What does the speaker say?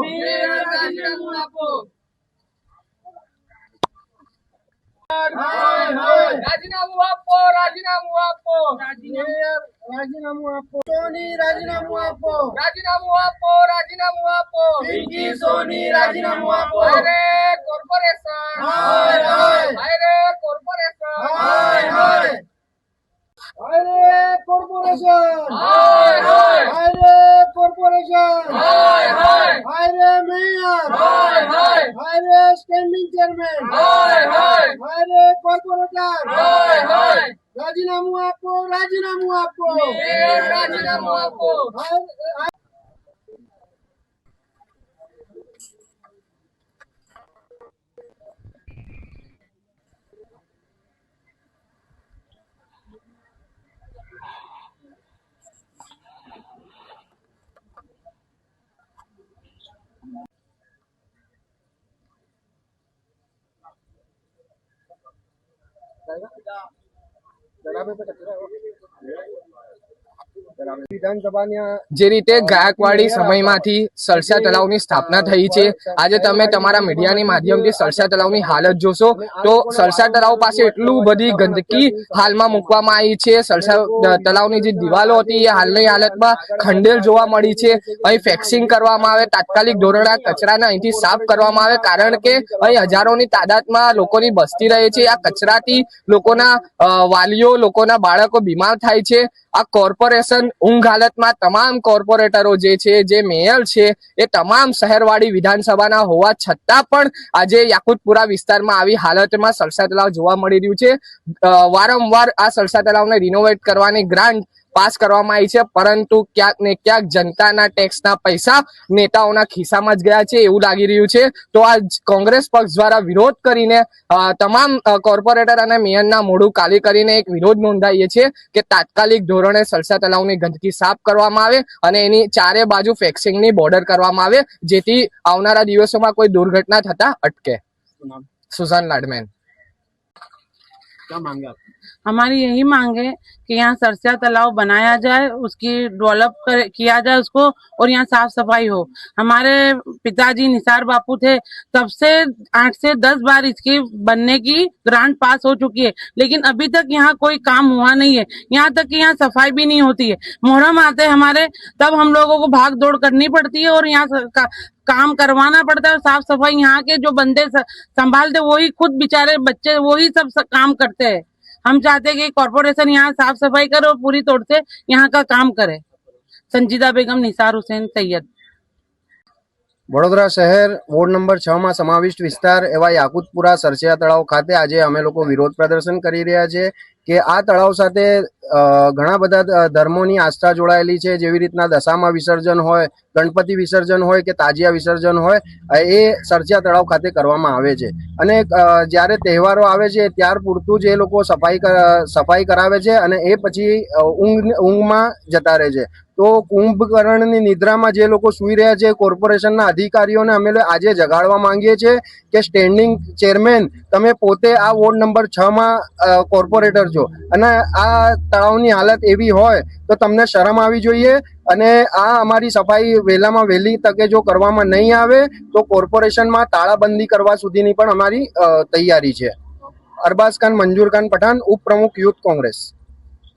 Mira, Daniel aku. રાજીનામું આપો રાજીનામું આપો રાજીનામું આપો સોની રાજીનામું આપો રાજીનામું આપો રાજીનામું આપો પિંકી સોની રાજીનામું આપો અરે કોર્પોરેશન હાય, હાય. અરે કોર્પોરેશન હાય હાય અરે કોર્પોરેશન હાય, હાય. અરે કોર્પોરેશન હાય, હાય. અરે મેયર હાય, હાય. અરે સ્ટેન્ડિંગ ચેરમેન હાય, હાય. અરે કોર્પોરેટર હાય, હાય. રાજીનામું આપો રાજીનામું આપો મેયર રાજીનામું આપો હાય, વિધાનસભાના જે રીતે ગાયકવાડી સમયમાંથી સરસા તળાવની સ્થાપના થઈ છે આજે તમે તમારા મીડિયાની માધ્યમથી સરસા તળાવની હાલત જોશો તો સરસા તળાવ પાસે એટલું બધી ગંદકી હાલમાં મૂકવામાં આવી છે સરસા તળાવની જે દિવાલો હતી એ હાલની હાલતમાં ખંડેલ જોવા મળી છે. અહીં ફેક્સિંગ કરવામાં આવે તાત્કાલિક ધોરણે કચરાને અહીંથી સાફ કરવામાં આવે કારણ કે અહીં હજારોની તાદાદમાં લોકોની બસ્તી રહે છે. આ કચરાથી લોકોના વાલીઓ લોકોના બાળકો બીમાર થાય છે. આ કોર્પોરેશન ઊંઘ હાલતમાં તમામ કોર્પોરેટરો જે છે, જે મેયર છે, એ તમામ શહેરવાળી વિધાનસભાના હોવા છતાં પણ આજે યાકુતપુરા વિસ્તારમાં આવી હાલતમાં સરસા તળાવ જોવા મળી રહ્યું છે. વારંવાર આ સરસા તળાવને રિનોવેટ કરવાની ગ્રાન્ટ પાસ કરવામાં આવી છે પરંતુ ક્યાંક ને ક્યાંક જનતાના ટેક્સના પૈસા નેતાઓના ખિસ્સામાં જ ગયા છે એવું લાગી રહ્યું છે. તો આ કોંગ્રેસ પક્ષ દ્વારા વિરોધ કરીને તમામ કોર્પોરેટર અને મેયરના મોઢું કાલી કરીને એક વિરોધ નોંધાવીએ છીએ કે તાત્કાલિક ધોરણે સરસા તલાવની ગંદકી સાફ કરવામાં આવે અને એની ચારે બાજુ ફેક્સિંગની બોર્ડર કરવામાં આવે જેથી આવનારા દિવસોમાં કોઈ દુર્ઘટના થતા અટકે. સુઝાન લાડમેન. हमारी यही मांग है कि यहाँ सरसिया तालाब बनाया जाए, उसकी डेवलप किया जाए उसको और यहाँ साफ़ सफ़ाई हो। हमारे पिताजी निसार बापू थे, तब से आठ से दस बार इसकी बनने की ग्रांट पास हो चुकी है। लेकिन अभी तक यहाँ कोई काम हुआ नहीं है। यहाँ तक कि यहाँ सफ़ाई भी नहीं होती है। मुहर्रम आते हमारे, तब हम लोगों को भाग दौड़ करनी पड़ती है और यहाँ काम करवाना पड़ता है और साफ सफाई यहाँ के जो बंदे स- संभालते वही खुद बेचारे बच्चे वही सब स- काम करते हैं हम चाहते हैं कि कॉरपोरेशन यहाँ साफ सफाई करे और पूरी तौर से यहाँ का काम करे संजीदा बेगम निसार हुसैन सैयद વડોદરા શહેર વોર્ડ નંબર છ માં સમાવિષ્ટ વિસ્તાર એવા યાકુતપુરા સરસિયા તળાવ ખાતે આજે અમે લોકો વિરોધ પ્રદર્શન કરી રહ્યા છે કે આ તળાવ સાથે અ, ઘણા બધા ધર્મોની આસ્થા જોડાયેલી છે. જેવી રીતના દશામાં વિસર્જન હોય, ગણપતિ વિસર્જન હોય કે તાજિયા વિસર્જન હોય એ સરચિયા તળાવ ખાતે કરવામાં આવે છે. અને જ્યારે તહેવારો આવે છે, ત્યાર પૂરતું જ એ લોકો સફાઈ સફાઈ કરાવે છે અને એ પછી ઊંઘ, ઊંઘમાં જતા રહે છે. તો કુંભકર્ણની નિદ્રામાં જે લોકો સૂઈ રહ્યા છે, કોર્પોરેશનના અધિકારીઓને અમે આજે જગાડવા માંગીએ છીએ કે સ્ટેન્ડિંગ ચેરમેન, તમે પોતે આ વોર્ડ નંબર છ માં કોર્પોરેટર છો. અને આ તળાવની હાલત એવી હોય તો તમને શરમ આવી જોઈએ અને આ અમારી સફાઈ વહેલામાં વહેલી તકે જો કરવામાં નહીં આવે તો કોર્પોરેશનમાં તાળાબંધી કરવા સુધીની પણ અમારી તૈયારી છે. અરબાઝ ખાન, મંજુર ખાન પઠાણ, ઉપપ્રમુખ યુથ કોંગ્રેસ.